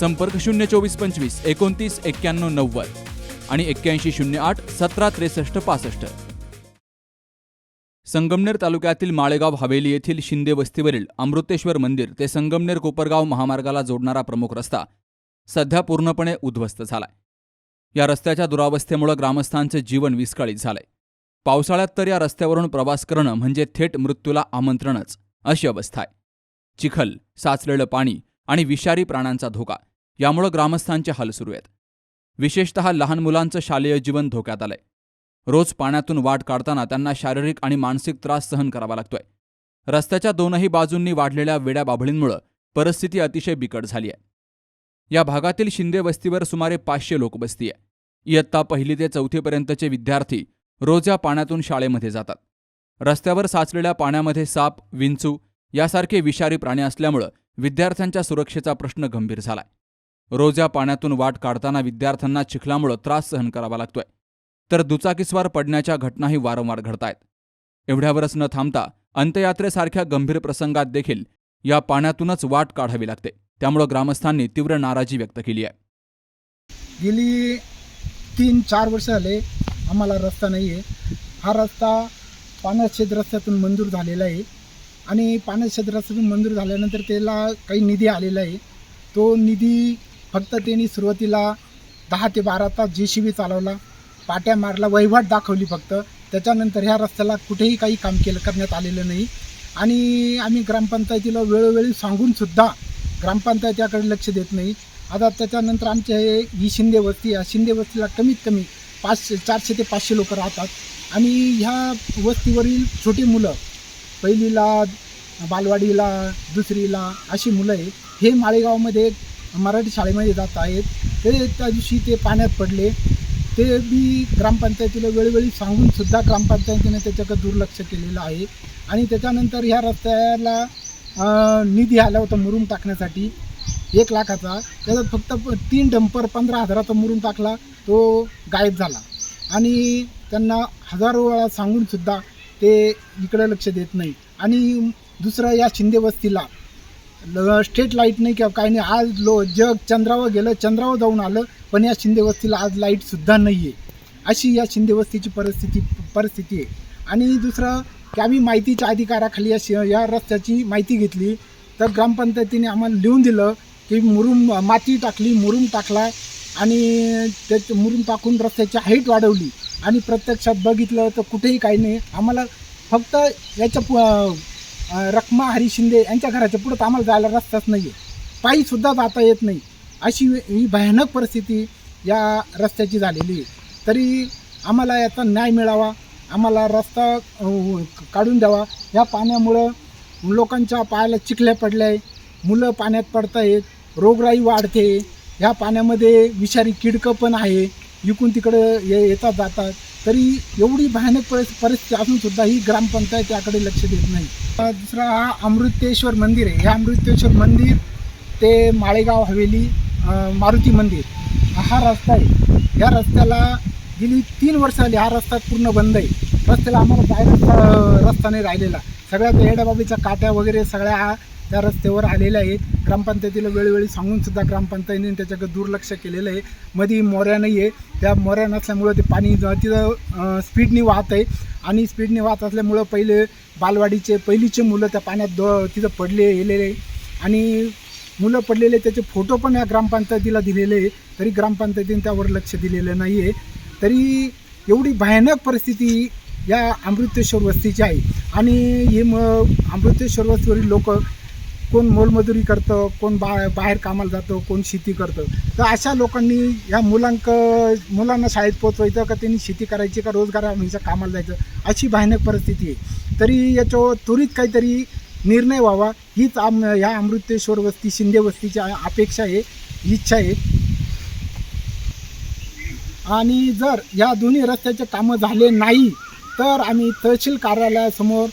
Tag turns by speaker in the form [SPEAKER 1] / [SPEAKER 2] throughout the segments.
[SPEAKER 1] संपर्क शून्य चोवीस पंचवीस एकोणतीस एक्क्याण्णव नव्वद आणि एक्क्याऐंशी शून्य आठ सतरा त्रेसष्ट पासष्ट. संगमनेर तालुक्यातील माळेगाव हवेली येथील शिंदे वस्तीवरील अमृतेश्वर मंदिर ते संगमनेर कोपरगाव महामार्गाला जोडणारा प्रमुख रस्ता सध्या पूर्णपणे उद्ध्वस्त झालाय. या रस्त्याच्या दुरावस्थेमुळे ग्रामस्थांचे जीवन विस्कळीत झालंय. पावसाळ्यात तर या रस्त्यावरून प्रवास करणं म्हणजे थेट मृत्यूला आमंत्रणच अशी अवस्था आहे. चिखल साचलेलं पाणी आणि विषारी प्राण्यांचा धोका यामुळं ग्रामस्थांचे हाल सुरू आहेत. विशेषतः लहान मुलांचं शालेय जीवन धोक्यात आलंय. रोज पाण्यातून वाट काढताना त्यांना शारीरिक आणि मानसिक त्रास सहन करावा लागतोय. रस्त्याच्या दोनही बाजूंनी वाढलेल्या वेड्या बाभळींमुळं परिस्थिती अतिशय बिकट झाली आहे या भागातील शिंदे वस्तीवर सुमारे पाचशे लोकवस्ती आहे इयत्ता पहिली ते चौथीपर्यंतचे विद्यार्थी रोज या पाण्यातून शाळेमध्ये जातात. रस्त्यावर साचलेल्या पाण्यामध्ये साप विंचू यासारखे विषारी प्राणी असल्यामुळं विद्यार्थ्यांच्या सुरक्षेचा प्रश्न गंभीर झालाय. रोज या पाण्यातून वाट काढताना विद्यार्थ्यांना चिखलामुळं त्रास सहन करावा लागतोय. तर दुचाकीस्वार पडण्याच्या घटनाही वारंवार घडतायत. एवढ्यावरच न थांबता अंत्ययात्रेसारख्या गंभीर प्रसंगात देखील या पाण्यातूनच वाट काढावी लागते. त्यामुळं ग्रामस्थांनी तीव्र नाराजी व्यक्त केली आहे.
[SPEAKER 2] गेली तीन चार वर्ष झाले आम्हाला रस्ता नाही आहे हा रस्ता पाण्याशेत रस्त्यातून मंजूर झालेला आहे. आणि पाण्याशेत रस्त्यातून मंजूर झाल्यानंतर त्याला काही निधी आलेला आहे. तो निधी फक्त त्यांनी सुरुवातीला दहा ते बारा तास जे सी बी चालवला. पाट्या मारला वहिवाट दाखवली फक्त. त्याच्यानंतर ह्या रस्त्याला कुठेही काही काम केलं करण्यात आलेलं नाही. आणि आम्ही ग्रामपंचायतीला वेळोवेळी सांगूनसुद्धा ग्रामपंचायत याकडे लक्ष देत नाही. आता त्याच्यानंतर आमचे हे ही शिंदे वस्ती या शिंदे वस्तीला कमीत कमी पाचशे चारशे ते पाचशे लोक राहतात. आणि ह्या वस्तीवरील छोटी मुलं पहिलीला बालवाडीला दुसरीला अशी मुलं आहे हे माळेगावमध्ये मराठी शाळेमध्ये जात आहेत. ते त्या दिवशी ते पाण्यात पडले. ते मी ग्रामपंचायतीला वेळोवेळी सांगूनसुद्धा ग्रामपंचायतीने त्याच्याकडे दुर्लक्ष केलेलं आहे. आणि त्याच्यानंतर ह्या रस्त्याला निधी आला होता मुरुम टाकण्यासाठी. एक लाखाचा. त्याच्यात फक्त तीन डंपर पंधरा हजाराचा मुरुम टाकला. तो गायब झाला. आणि त्यांना हजारो वेळा सांगूनसुद्धा ते इकडं लक्ष देत नाही. आणि दुसरं या शिंदे वस्तीला स्ट्रीट लाइट नाही किंवा काही नाही. आज लो जग चंद्रावर गेलं चंद्रावर जाऊन आलं पण या शिंदे वस्तीला आज लाईटसुद्धा नाही आहे अशी या शिंदे वस्तीची परिस्थिती परिस्थिती आहे. आणि दुसरं की आम्ही माहितीच्या अधिकाराखाली या शि या रस्त्याची माहिती घेतली. तर ग्रामपंचायतीने आम्हाला लिहून दिलं की मुरुम माती टाकली मुरुम टाकला. आणि त्यात मुरुम टाकून रस्त्याची हाईट वाढवली. आणि प्रत्यक्षात बघितलं तर कुठेही काही नाही. आम्हाला फक्त याच्या पु रखमा हरी शिंदे यांच्या घराच्या पुढं तर आम्हाला जायला रस्ताच नाही आहे पायीसुद्धा जाता येत नाही. अशी ही भयानक परिस्थिती या रस्त्याची झालेली आहे. तरी आम्हाला याचा न्याय मिळावा आम्हाला रस्ता हो, काढून द्यावा. या पाण्यामुळं लोकांच्या पायाला चिखल्या पडल्या आहे मुलं पाण्यात पडत आहेत रोगराई वाढते. ह्या पाण्यामध्ये विषारी किडकं पण आहे. इकून तिकडं ये येतात जातात. तरी एवढी भयानक परिस परिस्थिती असूनसुद्धा ही ग्रामपंचायत याकडे लक्ष देत नाही. दुसरा हा अमृतेश्वर मंदिर आहे. हे अमृतेश्वर मंदिर ते माळेगाव हवेली मारुती मंदिर हा रस्ता आहे. या रस्त्याला गेली तीन वर्ष झाली हा रस्ता पूर्ण बंद आहे. रस्त्याला आम्हाला जायला रस्ता नाही राहिलेला. सगळ्या त्या काट्या वगैरे सगळ्या हा त्या रस्त्यावर आलेल्या आहेत. ग्रामपंचायतीला वेळोवेळी सांगून सुद्धा ग्रामपंचायतीने त्याच्याकडे दुर्लक्ष केलेलं आहे. मध्ये मोऱ्या नाही आहे त्या मोऱ्या नसल्यामुळं ते पाणी ज- तिथं स्पीडनी वाहत आहे. आणि स्पीडने वाहत असल्यामुळं पहिले बालवाडीचे पहिलीचे मुलं त्या पाण्यात द तिथं पडले गेलेले आणि मुलं पडलेले त्याचे फोटो पण या ग्रामपंचायतीला दिलेले आहे. तरी ग्रामपंचायतीने त्यावर लक्ष दिलेलं नाही आहे तरी एवढी भयानक परिस्थिती या अमृतेश्वर वस्तीची आहे. आणि हे मग अमृतेश्वर वस्तीवरील लोक कोण मोलमजुरी करतं कोण बा बाहेर कामाला जातं कोण शेती करतं. तर अशा लोकांनी ह्या मुलांक मुलांना शाळेत पोचवायचं का त्यांनी शेती करायची का रोजगार म्हणजे कामाला जायचं अशी भयानक परिस्थिती आहे. तरी याच्यावर त्वरित काहीतरी निर्णय व्हावा हीच आम ह्या अमृतेश्वर वस्ती शिंदे वस्तीची अपेक्षा आहे इच्छा आहे. आणि जर या दोन्ही रस्त्याचे कामं झाले नाही तर आम्ही तहसील कार्यालयासमोर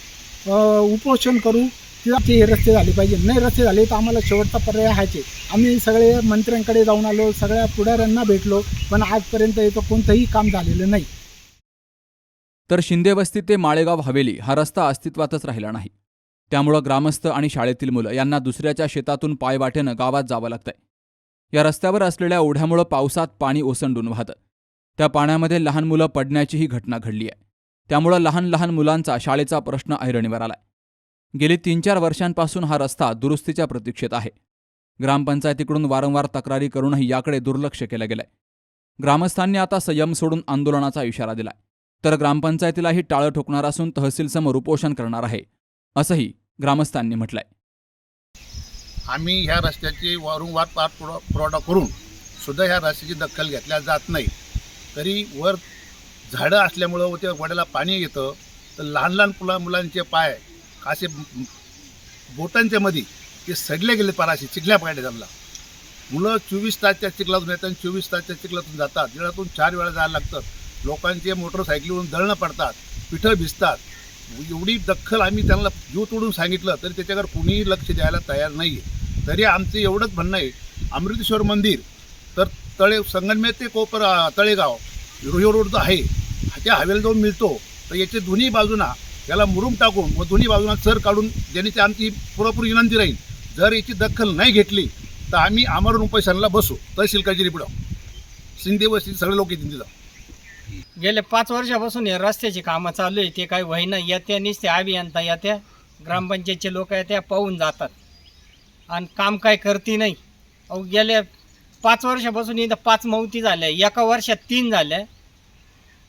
[SPEAKER 2] उपोषण करू किंवा हे रस्ते झाले पाहिजे. नाही रस्ते झाले तर आम्हाला शेवटचा पर्याय हायचे आम्ही सगळे मंत्र्यांकडे जाऊन आलो सगळ्या पुढाऱ्यांना भेटलो पण आजपर्यंत याचं कोणतंही काम झालेलं नाही.
[SPEAKER 1] तर शिंदे वस्ती ते माळेगाव हवेली हा रस्ता अस्तित्वातच राहिला नाही. त्यामुळं ग्रामस्थ आणि शाळेतील मुलं यांना दुसऱ्याच्या शेतातून पायवाटेनं गावात जावं लागतंय. या रस्त्यावर असलेल्या ओढ्यामुळं पावसात पाणी ओसंडून वाहतं. त्या पाण्यामध्ये लहान मुलं पडण्याचीही घटना घडली आहे त्यामुळं लहान लहान मुलांचा शाळेचा प्रश्न ऐरणीवर आलाय. गेली तीन चार वर्षांपासून हा रस्ता दुरुस्तीच्या प्रतीक्षेत आहे. ग्रामपंचायतीकडून वारंवार तक्रारी करूनही याकडे दुर्लक्ष केलं गेलंय. ग्रामस्थांनी आता संयम सोडून आंदोलनाचा इशारा दिलाय. तर ग्रामपंचायतीलाही टाळं ठोकणार असून तहसीलसमोर उपोषण करणार आहे असंही ग्रामस्थांनी म्हटलंय.
[SPEAKER 3] आम्ही ह्या रस्त्याची वारंवार पाठपुरा पुरवठा करून सुद्धा ह्या रस्त्याची दखल घेतल्या जात नाही. तरी वर झाडं असल्यामुळं व त्या वड्याला पाणी येतं तर लहान लहान मुला मुलांचे पाय असे बोटांच्या मध्ये ते सडले गेले पाराशी चिखल्या पाहिजे त्यांना मुलं चोवीस तासच्या चिखलातून येतात आणि चोवीस तासच्या चिखलातून जातात. दिळातून चार वेळा जायला लागतं. लोकांचे मोटरसायकलीवरून दळणं पडतात पिठं भिजतात. एवढी दखल आम्ही त्यांना जीव तोडून सांगितलं तरी त्याच्याकडे कुणीही लक्ष द्यायला तयार नाही आहे तरी आमचं एवढंच म्हणणं आहे अमृतेश्वर मंदिर तर तळे संगमनेर ते कोपर तळेगाव रोहिओ रोड जो आहे. त्या हवेला जाऊन मिळतो. तर याच्या दोन्ही बाजूना याला मुरुम टाकून व दोन्ही बाजूला चर काढून ज्यांनी ते आमची पुरेपूर विनंती राहील जर याची दखल नाही घेतली तर आम्ही आमरण उपोषणाला बसू. तहसील कचेरी पुढं. शिंदे व सगळे लोक येतील तिथं.
[SPEAKER 4] गेले पाच वर्षापासून हे रस्त्याची कामं चालू आहे ते काही वहिनं येत्या निसत्या अभियंता येत्या ग्रामपंचायतचे लोक येत्या पाहून जातात. आणि काम काय करते नाही. अहो गेल्या पाच वर्षापासून इथं पाच मौती झाल्या एका वर्षात तीन झाल्या.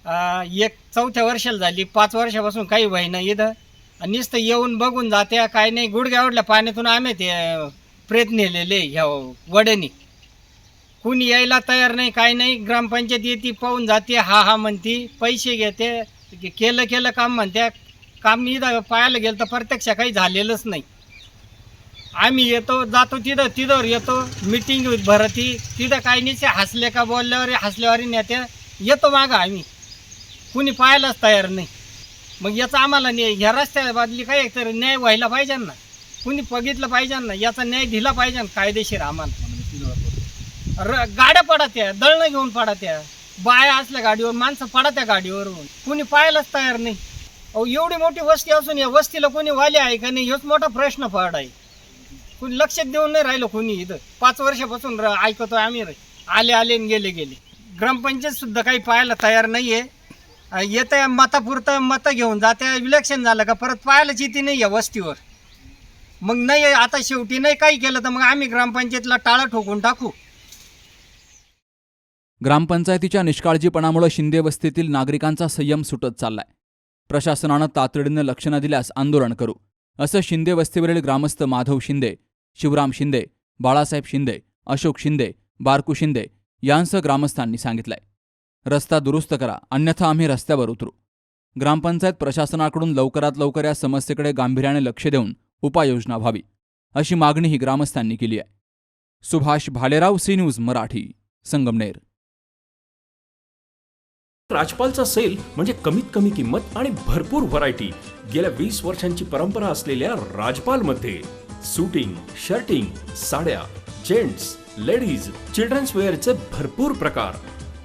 [SPEAKER 4] अं, एक चौथ्या वर्षाला झाली. पाच वर्षापासून काही व्हायना इथं. आणि नुसतं येऊन बघून जात्या काय नाही. गुडघ्यावडल्या पाण्यातून आम्ही ते अं, प्रेत नेलेले ह्या वड्यानी कुणी यायला तयार नाही काय नाही. ग्रामपंचायत येते पाहून जाते हा हा म्हणते. पैसे घेते के- केलं केलं काम म्हणते. काम इथं पाहायला गेलं तर प्रत्यक्ष काही झालेलंच नाही. आम्ही येतो जातो तिथं तिथं येतो. मिटिंग भरती. तिथं काही नाही ते हसले का बोलल्यावर हसल्यावर नेत्या येतो मागं आम्ही. कुणी पाहायलाच तयार नाही. मग याचा आम्हाला न्याय ह्या रस्त्याबादली काय तर न्याय व्हायला पाहिजे ना. कुणी बघितलं पाहिजे ना याचा न्याय दिला पाहिजे ना कायदेशीर आम्हाला. र गाड्या पडा त्या दळणं घेऊन पडा त्या बाया असल्या गाडीवर माणसं पडा त्या गाडीवरून. कुणी पाहायलाच तयार नाही. अहो एवढी मोठी वस्ती असून या वस्तीला कोणी वाले आहे का नाही हेच मोठा प्रश्न पड आहे. कुणी लक्ष देऊन नाही राहिलं कोणी इथं. पाच वर्षापासून र- ऐकतो आम्ही आले आले आणि गेले गेले. ग्रामपंचायत सुद्धा काही पाहायला तयार नाही आहे येत्या मतापुरतं मतं घेऊन जाते इलेक्शन झालं का परत पाहायलाच येते नाही या वस्तीवर. मग नाही आता शेवटी नाही काही केलं तर मग आम्ही ग्रामपंचायतीला टाळं ठोकून टाकू.
[SPEAKER 1] ग्रामपंचायतीच्या निष्काळजीपणामुळे शिंदे वस्तीतील नागरिकांचा संयम सुटत चाललाय. प्रशासनानं तातडीनं लक्ष न दिल्यास आंदोलन करू. असं शिंदे वस्तीवरील ग्रामस्थ माधव शिंदे शिवराम शिंदे बाळासाहेब शिंदे अशोक शिंदे बारकू शिंदे यांसह ग्रामस्थांनी सांगितलंय. रस्ता दुरुस्त करा अन्यथा आम्ही रस्त्यावर उतरू. ग्रामपंचायत प्रशासनाकडून लवकरात लवकर या समस्येकडे गांभीर्याने लक्ष देऊन उपाययोजना व्हावी अशी मागणीही ग्रामस्थांनी केली आहे. Subhash Bhalerao C news Marathi Sangamner.
[SPEAKER 5] राजपालचा sale म्हणजे कमीत कमी किंमत आणि भरपूर व्हरायटी. गेल्या वीस वर्षांची परंपरा असलेल्या राजपालमध्ये सुटिंग शर्टिंग साड्या जेंट्स लेडीज चिल्ड्रन्स वेअरचे भरपूर प्रकार.